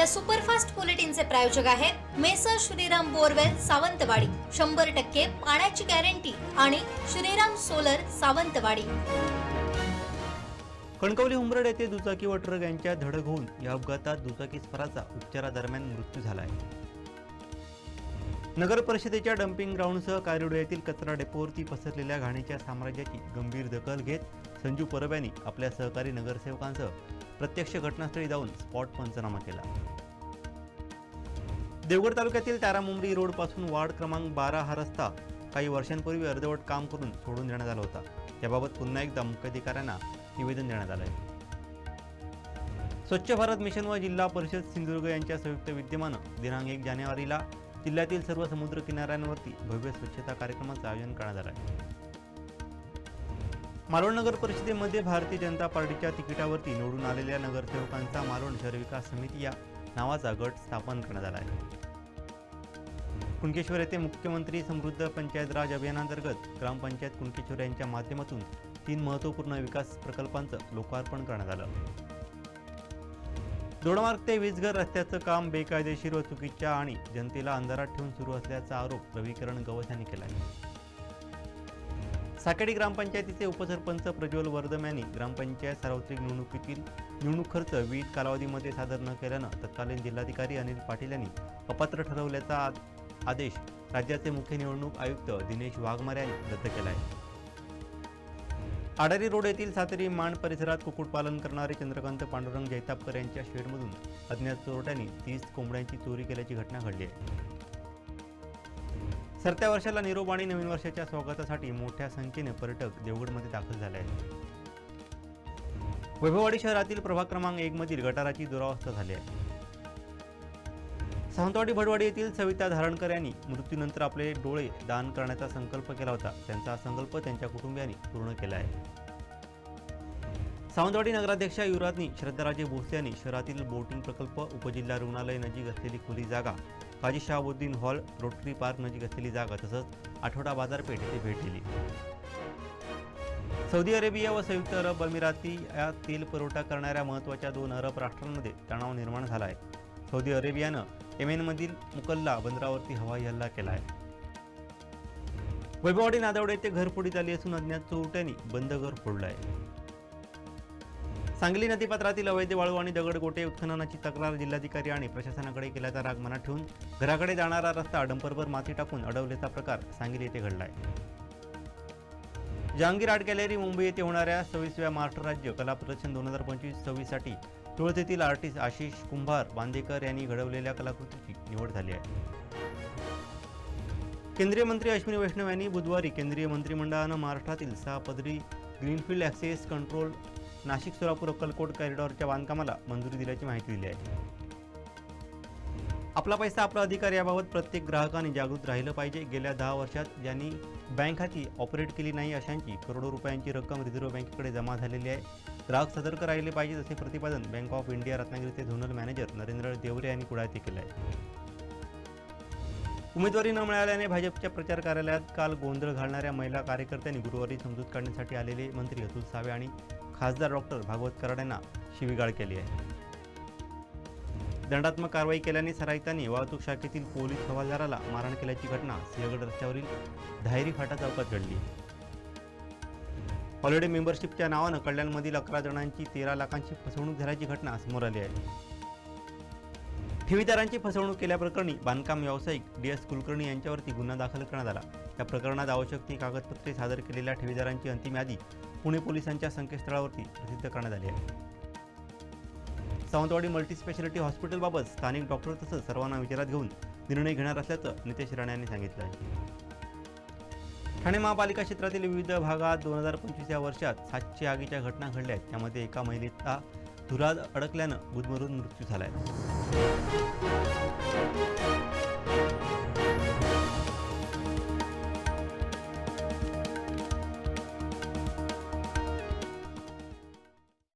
या सुपरफास्ट बुलेटिनचे प्रायोजक आहेत मेसर श्रीराम बोरवेल सावंतवाडी. शंभर टक्के पाण्याची गॅरंटी आणि श्रीराम सोलर सावंतवाडी. कणकवली उंबरड येथे दुचाकी व ट्रक यांच्या धडक होऊन या अपघातात दुचाकी स्फराचा उपचारादरम्यान मृत्यू झाला आहे. नगर परिषदेच्या डम्पिंग ग्राउंडसह कारिडो येथील कचरा डेपोवरती पसरलेल्या घाणीच्या साम्राज्याची गंभीर दखल घेत संजू परब यांनी आपल्या सहकारी नगरसेवकांसह प्रत्यक्ष घटनास्थळी जाऊन स्पॉट पंचनामा केला. देवगड तालुक्यातील तारामुंबरी रोडपासून वार्ड क्रमांक बारा हा रस्ता काही वर्षांपूर्वी अर्धवट काम करून सोडून देण्यात आला होता. याबाबत पुन्हा एकदा मुख्याधिकाऱ्यांना निवेदन देण्यात आलं आहे स्वच्छ भारत मिशन व जिल्हा परिषद सिंधुदुर्ग यांच्या संयुक्त विद्यमानं दिनांक एक जानेवारीला जिल्ह्यातील सर्व समुद्र किनाऱ्यांवरती भव्य स्वच्छता कार्यक्रमाचं आयोजन करण्यात आलं आहे मालवण नगर परिषदेमध्ये भारतीय जनता पार्टीच्या तिकिटावरती निवडून आलेल्या नगरसेवकांचा मालवण शहर विकास समिती या नावाचा गट स्थापन करण्यात आला आहे. कुणकेश्वर येथे मुख्यमंत्री समृद्ध पंचायत राज अभियानांतर्गत ग्रामपंचायत कुणकेश्वर यांच्या माध्यमातून तीन महत्त्वपूर्ण विकास प्रकल्पांचं लोकार्पण करण्यात आलं. दोडमार्ग ते वीजघर रस्त्याचं काम बेकायदेशीर व चुकीच्या आणि जनतेला अंधारात ठेवून सुरू असल्याचा आरोप रविकरण गवत यांनी केला आहे साकडी ग्रामपंचायतीचे उपसरपंच प्रज्वल वर्धम यांनी ग्रामपंचायत सार्वत्रिक निवडणुकीतील निवडणूक खर्च विविध कालावधीमध्ये सादर न केल्यानं तत्कालीन जिल्हाधिकारी अनिल पाटील यांनी अपात्र ठरवल्याचा आदेश राज्याचे मुख्य निवडणूक आयुक्त दिनेश वाघमारे यांनी रद्द केला आहे. आडारी रोड येथील सातरी मांड परिसरात कुक्कुटपालन करणारे चंद्रकांत पांडुरंग जैतापकर यांच्या शेडमधून अज्ञात चोरट्यांनी तीस कोंबड्यांची चोरी केल्याची घटना घडली आहे. सरत्या वर्षाला निरोप आणि नवीन वर्षाच्या स्वागतासाठी मोठ्या संख्येने पर्यटक देवगडमध्ये दाखल झाले आहेत. वैभववाडी शहरातील प्रभाग क्रमांक एक मधील गटाराची दुरावस्था झाली आहे. सावंतवाडी भडवाडी येथील सविता धारणकर यांनी मृत्यूनंतर आपले डोळे दान करण्याचा संकल्प केला होता. त्यांचा संकल्प त्यांच्या कुटुंबियांनी पूर्ण केला आहे. सावंतवाडी नगराध्यक्षा युवराजनी श्रद्धाराजे भोसले यांनी शहरातील बोटिंग प्रकल्प उपजिल्हा रुग्णालय नजीक असलेली खुली जागा Haji Shahabuddin hall Rotary park नजीक असलेली जागा तसंच आठवडा बाजारपेठ येथे भेट दिली. सौदी अरेबिया व संयुक्त अरब अमिराती या तेल पुरवठा करणाऱ्या महत्त्वाच्या दोन अरब राष्ट्रांमध्ये तणाव निर्माण झाला आहे. सौदी अरेबियानं येमेनमधील मुकल्ला बंदरावरती हवाई हल्ला केला आहे. वैभववाडी नादवडे येथे घरफोडीत आली असून अज्ञात चोरट्यांनी बंद घर फोडलं आहे. सांगली नदीपात्रातील अवैध वाळू आणि दगडगोटे उत्खननाची तक्रार जिल्हाधिकारी आणि प्रशासनाकडे केल्याचा राग मनात ठेवून घराकडे जाणारा रस्ता डंपरवर माती टाकून अडवल्याचा प्रकार सांगली येथे घडला आहे जहांगीर आर्ट गॅलरी मुंबई येथे होणाऱ्या सव्वीसव्या महाराष्ट्र राज्य कला प्रदर्शन दोन हजार पंचवीस सव्वीससाठी तुळजातील आर्टिस्ट आशिष कुंभार बांदेकर यांनी घडवलेल्या कलाकृतीची निवड झाली आहे. केंद्रीय मंत्री अश्विनी वैष्णव यांनी बुधवारी केंद्रीय मंत्रिमंडळानं महाराष्ट्रातील सहा पदरी greenfield access control Nashik Solapur Akkalkot कॉरिडॉरच्या बांधकामाला मंजुरी दिल्याची माहिती दिली आहे. आपला पैसा आपला अधिकार याबाबत प्रत्येक ग्राहकाने जागृत राहिलं पाहिजे. गेल्या दहा वर्षात ज्यांनी बँक खाती ऑपरेट केली नाही अशांची करोडो रुपयांची रक्कम रिझर्व्ह बँकेकडे जमा झालेली आहे. ग्राहक सतर्क राहिले पाहिजे असे प्रतिपादन बँक ऑफ इंडिया रत्नागिरीचे झोनल मॅनेजर नरेंद्र देवरे यांनी कुडाळते केलं आहे उमेदवारी न मिळाल्याने भाजपच्या प्रचार कार्यालयात काल गोंधळ घालणाऱ्या महिला कार्यकर्त्यांनी गुरुवारी समजूत काढण्यासाठी आलेले मंत्री अतुल सावे आणि खासदार डॉक्टर भागवत कराड यांना शिवीगाळ केली आहे. दंडात्मक कारवाई केल्याने सराईतांनी वाहतूक शाखेतील पोलीस हवालदाराला मारहाण केल्याची घटना सिंहगड रस्त्यावरील धायरी फाटा चौकात घडली. हॉलिडे मेंबरशिपच्या नावानं कल्याणमधील अकरा जणांची तेरा लाखांची फसवणूक झाल्याची घटना समोर आली आहे. ठेवीदारांची फसवणूक केल्याप्रकरणी बांधकाम व्यावसायिक डी एस कुलकर्णी यांच्यावरती गुन्हा दाखल करण्यात आला. या प्रकरणात आवश्यक ती कागदपत्रे सादर केलेल्या ठेवीदारांची अंतिम यादी पुणे पोलिसांच्या संकेतस्थळावरती प्रसिद्ध करण्यात आली आहे. सावंतवाडी मल्टीस्पेशालिटी हॉस्पिटलबाबत स्थानिक डॉक्टर तसंच सर्वांना विचारात घेऊन निर्णय घेणार असल्याचं नितेश राणे यांनी सांगितलं आहे. ठाणे महापालिका क्षेत्रातील विविध भागात दोन हजार पंचवीस या वर्षात सातशे आगीच्या घटना घडल्या आहेत. त्यामध्ये एका महिलेचा धुरात अडकल्यानं गुदमरून मृत्यू झाला आहे